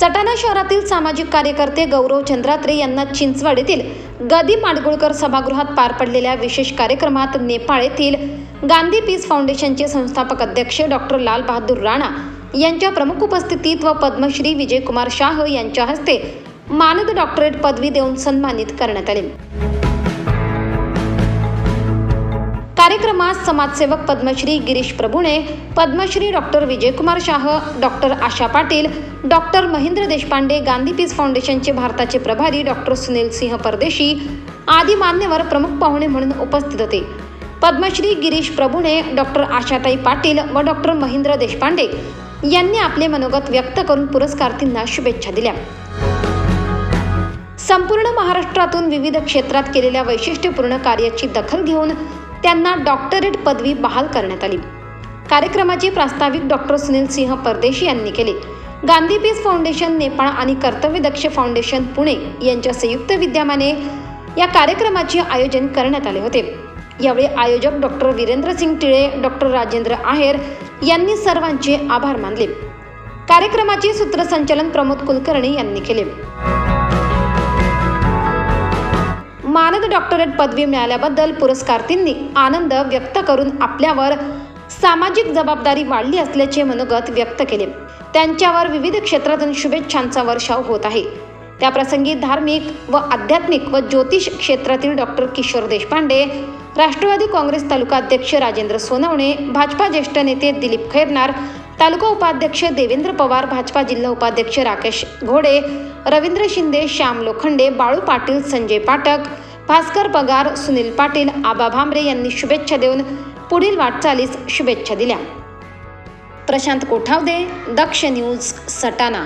सटाणा शहरातील सामाजिक कार्यकर्ते गौरव चंद्रात्रे यांना चिंचवड येथील गदी माडगुळकर सभागृहात पार पडलेल्या विशेष कार्यक्रमात नेपाळ येथील गांधी पीस फाउंडेशनचे संस्थापक अध्यक्ष डॉक्टर लाल बहादूर राणा यांच्या प्रमुख उपस्थितीत व पद्मश्री विजयकुमार शाह यांच्या हस्ते मानद डॉक्टरेट पदवी देऊन सन्मानित करण्यात आले. कार्यक्रमात समाजसेवक Padmashri Girish Prabhune Padmashri doctor Vijaykumar Shah doctor Asha Patil doctor Mahendra Deshpande Gandhi peace फाउंडेशनचे भारताचे प्रभारी डॉक्टर सुनील सिंह परदेशी आदी मान्यवर प्रमुख पाहुणे म्हणून उपस्थित होते. पद्मश्री गिरीश प्रभुणे डॉक्टर आशाताई पाटील व डॉक्टर महेंद्र देशपांडे यांनी आपले मनोगत व्यक्त करून पुरस्कार्थींना शुभेच्छा दिल्या. संपूर्ण महाराष्ट्रातून विविध क्षेत्रात केलेल्या वैशिष्ट्यपूर्ण कार्याची दखल घेऊन त्यांना डॉक्टरेट पदवी बहाल करण्यात आली. कार्यक्रमाचे प्रास्ताविक डॉक्टर सुनील सिंह परदेशी यांनी केले. गांधी पीस फाउंडेशन नेपाळ आणि कर्तव्यदक्ष फाउंडेशन पुणे यांच्या संयुक्त विद्यमाने या कार्यक्रमाचे आयोजन करण्यात आले होते. यावेळी आयोजक डॉक्टर वीरेंद्र सिंग टिळे डॉक्टर राजेंद्र आहेर यांनी सर्वांचे आभार मानले. कार्यक्रमाचे सूत्रसंचालन प्रमोद कुलकर्णी यांनी केले. मानद डॉक्टरेट पदवी मिळाल्याबद्दल पुरस्कारार्थींनी आनंद व्यक्त करून आपल्यावर सामाजिक जबाबदारी वाढली असल्याचे मनोगत व्यक्त केले. त्यांच्यावर विविध क्षेत्रातून शुभेच्छांचा वर्षाव होत आहे. त्याप्रसंगी धार्मिक व आध्यात्मिक व ज्योतिष क्षेत्रातील डॉक्टर किशोर देशपांडे राष्ट्रवादी काँग्रेस तालुका अध्यक्ष राजेंद्र सोनवणे भाजपा ज्येष्ठ नेते दिलीप खैरनार तालुका उपाध्यक्ष देवेंद्र पवार भाजपा जिल्हा उपाध्यक्ष राकेश घोडे रवींद्र शिंदे श्याम लोखंडे बाळू पाटील संजय पाठक भास्कर पगार सुनील पाटील आबा भांबरे यांनी शुभेच्छा देऊन पुढील वाटचालीस शुभेच्छा दिल्या. प्रशांत कोठावदे दक्ष न्यूज सटाणा.